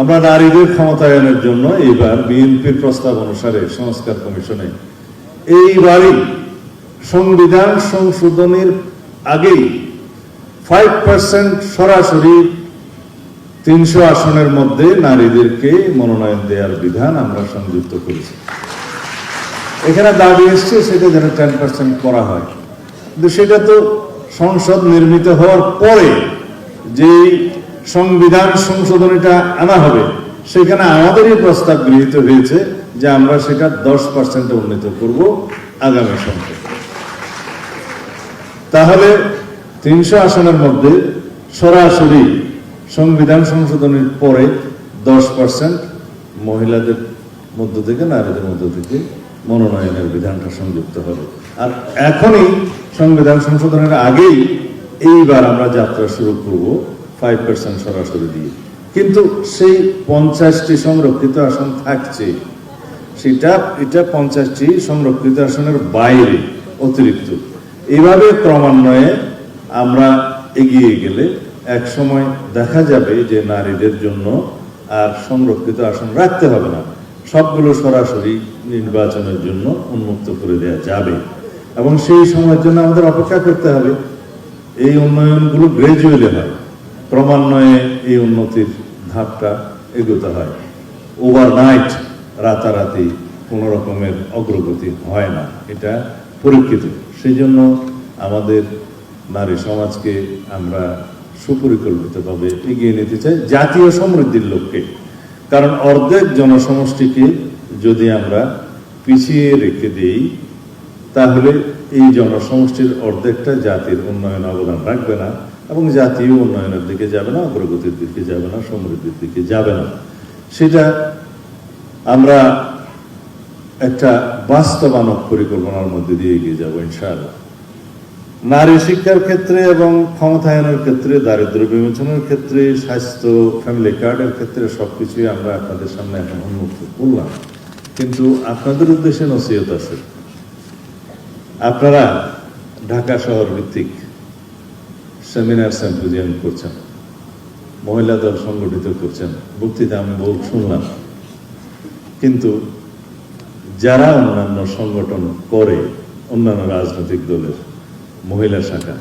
আমরা নারীদের ক্ষমতায়নের জন্য এইবার বিএনপির প্রস্তাব অনুসারে সংস্কার কমিশনে এইবারই সংবিধান সংশোধনের আগেই ফাইভ পার্সেন্ট সরাসরি তিনশো আসনের মধ্যে নারীদেরকে মনোনয়ন দেওয়ার বিধান আমরা সংযুক্ত করেছি। এখানে দাবি এসছে, সেটা যেন টেন পার্সেন্ট করা হয়। কিন্তু সেটা তো সংসদ নির্মিত হওয়ার পরে যেই সংবিধান সংশোধনীটা আনা হবে। সেখানে আমাদেরই প্রস্তাব গৃহীত হয়েছে যে আমরা সেটা দশ পার্সেন্টে উন্নীত করব আগামী সংসদে তাহলে তিনশো আসনের মধ্যে সরাসরি সংবিধান সংশোধনের পরে দশ পার্সেন্ট মহিলাদের মধ্য থেকে, নারীদের মধ্য থেকে মনোনয়নের বিধানটা সংযুক্ত হবে। আর এখনই সংবিধান সংশোধনের আগেই এইবার আমরা যাত্রা শুরু করব। ফাইভ পার্সেন্ট সরাসরি দিয়ে। কিন্তু সেই পঞ্চাশটি সংরক্ষিত আসন থাকছে। সেটা, এটা পঞ্চাশটি সংরক্ষিত আসনের বাইরে অতিরিক্ত। এইভাবে ক্রমান্বয়ে আমরা এগিয়ে গেলে এক সময় দেখা যাবে যে নারীদের জন্য আর সংরক্ষিত আসন রাখতে হবে না। সবগুলো সরাসরি নির্বাচনের জন্য উন্মুক্ত করে দেওয়া যাবে। এবং সেই সময়ের জন্য আমাদের অপেক্ষা করতে হবে। এই উন্নয়নগুলো গ্রাজুয়ালি হয়। ক্রমান্বয়ে এই উন্নতির ধাপটা এগোতে হয়। ওভারনাইট রাতারাতি কোনো রকমের অগ্রগতি হয় না। এটা পরীক্ষিত। সেই জন্য আমাদের নারী সমাজকে আমরা সুপরিকল্পিতভাবে এগিয়ে নিতে চাই জাতীয় সমৃদ্ধির লক্ষ্যে। কারণ অর্ধেক জনসমষ্টিকে যদি আমরা পিছিয়ে রেখে দেই তাহলে এই জনসমষ্টির অর্ধেকটা জাতির উন্নয়ন অবদান রাখবে না এবং জাতীয় উন্নয়নের দিকে যাবে না, অগ্রগতির দিকে যাবে না, সমৃদ্ধির দিকে যাবে না। সেটা আমরা একটা বাস্তবানক পরিকল্পনার মধ্যে দিয়ে এগিয়ে যাব, ইনশাআল্লাহ। নারী শিক্ষার ক্ষেত্রে এবং ক্ষমতায়নের ক্ষেত্রে দারিদ্র বিমোচনের ক্ষেত্রে, স্বাস্থ্য ফ্যামিলি কার্ডের ক্ষেত্রে সবকিছুই আমরা আপনাদের সামনে এখন উন্মুক্ত করলাম। কিন্তু আপনাদের উদ্দেশ্যে নসিহত আছে। আপনারা ঢাকা শহর ভিত্তিক সেমিনার সেম্পোজিয়াম করছেন, মহিলা দল সংগঠিত করছেন। বক্তৃতা আমি বহু শুনলাম। কিন্তু যারা অন্যান্য সংগঠন করে, অন্যান্য রাজনৈতিক দলের মহিলা শাখা,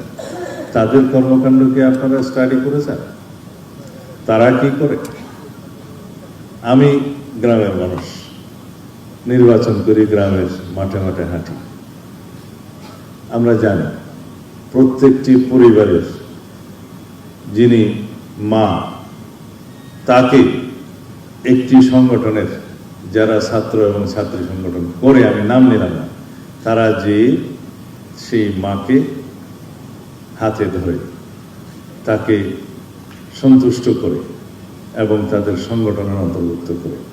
তাদের কর্মকাণ্ডকে আপনারা স্টাডি করেছেন? তারা কি করে? আমি গ্রামের মানুষ, নির্বাচন করি, গ্রামের মাঠে মাঠে হাঁটি। আমরা জানি, প্রত্যেকটি পরিবারের যিনি মা, তাকে একটি সংগঠনের যারা ছাত্র এবং ছাত্রী সংগঠন করে, আমি নাম নিলাম না, তারা যে সেই মাকে হাতে ধরে তাকে সন্তুষ্ট করে এবং তাদের সংগঠনের অন্তর্ভুক্ত করে।